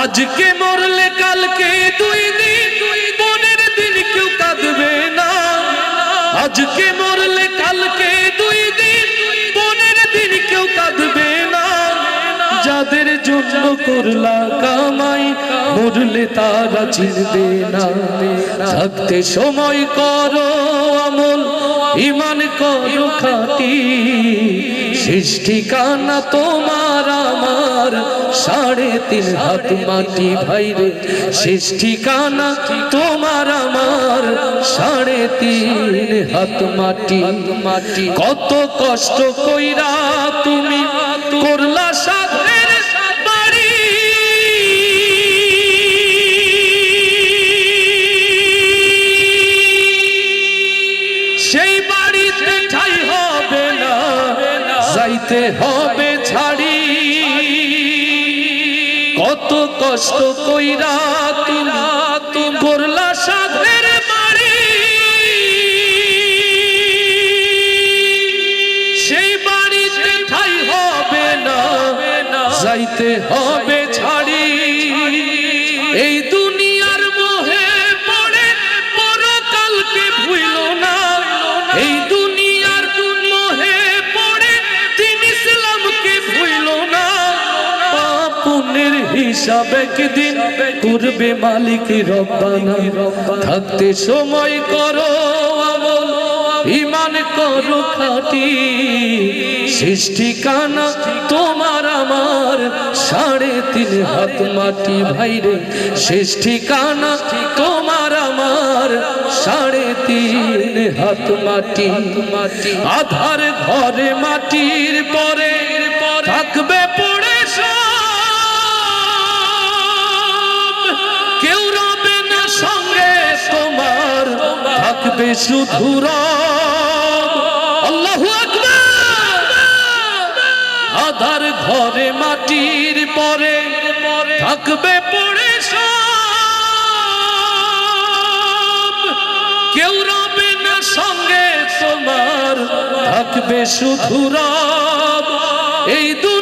আজকে মরলে কালকে দুই দিন পনেরো দিন কেউ কাঁদবে না। আজকে মরলে কালকে দুই দিন পনেরো দিন কেউ কাঁদবে না। যাদের জন্য করলা কামাই, মরলে তারা চিনবে না। থাকতে সময় করো আমল ইমান করো খাটি। শেষ ঠিকানা তোমার, আমার সাড়ে তিন হাত মাটি ভাইরে শেষ ঠিকানা তোমার আমার। সাড়ে তিন হাত মাটি মাটি কত কষ্ট কইরা তুমি করলা বাড়ি। সেই বাড়িতে ঠাই হবে না, যাইতে হবে কত কষ্ট কইরা তুলা তু করলা সাধের বাড়ি। সেই বাড়িতে ঠাই হবে না, যাইতে হবে পুনের হিসাব একদিন করবে মালিক রব্বানা। থাকতে সময় করো আমল ইমান করো খাটি। শেষ ঠিকানা তোমার আমার, সাড়ে তিন হাত মাটি ভাইরে। শেষ ঠিকানা তোমার আমার, সাড়ে তিন হাত মাটি। মাটি আধার ঘরে মাটির শুধু আধার ঘরে মাটির পরে থাকবে পড়ে কেউ রবে না সঙ্গে তোমার, থাকবে শুধু এই দুনিয়ার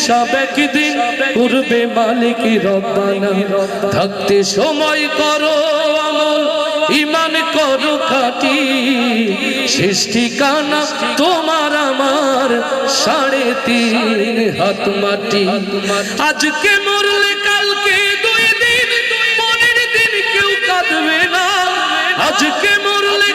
হিসাব একদিন করবে মালিক রব্বানা। থাকতে সময় করো আমল ইমান করো খাটি। শেষ ঠিকানা তোমার আমার সাড়ে তিন হাত মাটি। আজকে মরলে কালকে দুই দিন পরের দিন কেউ কাঁদবে না। আজকে মরলে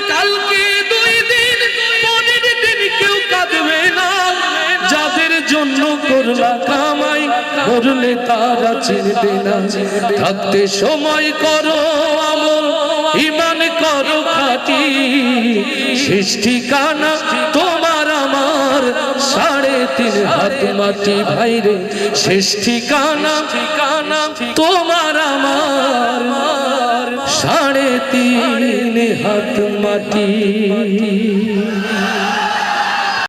জন্য করলা কামাই করলে তারা চিনবে না। থাকতে সময় করো আমল ইমান করো খাটি। শেষ ঠিকানা তোমার আমার, সাড়ে তিন হাত মাটি ভাইরে। শেষ ঠিকানা ঠিকানা তোমার আমার, সাড়ে তিন হাত মাটি।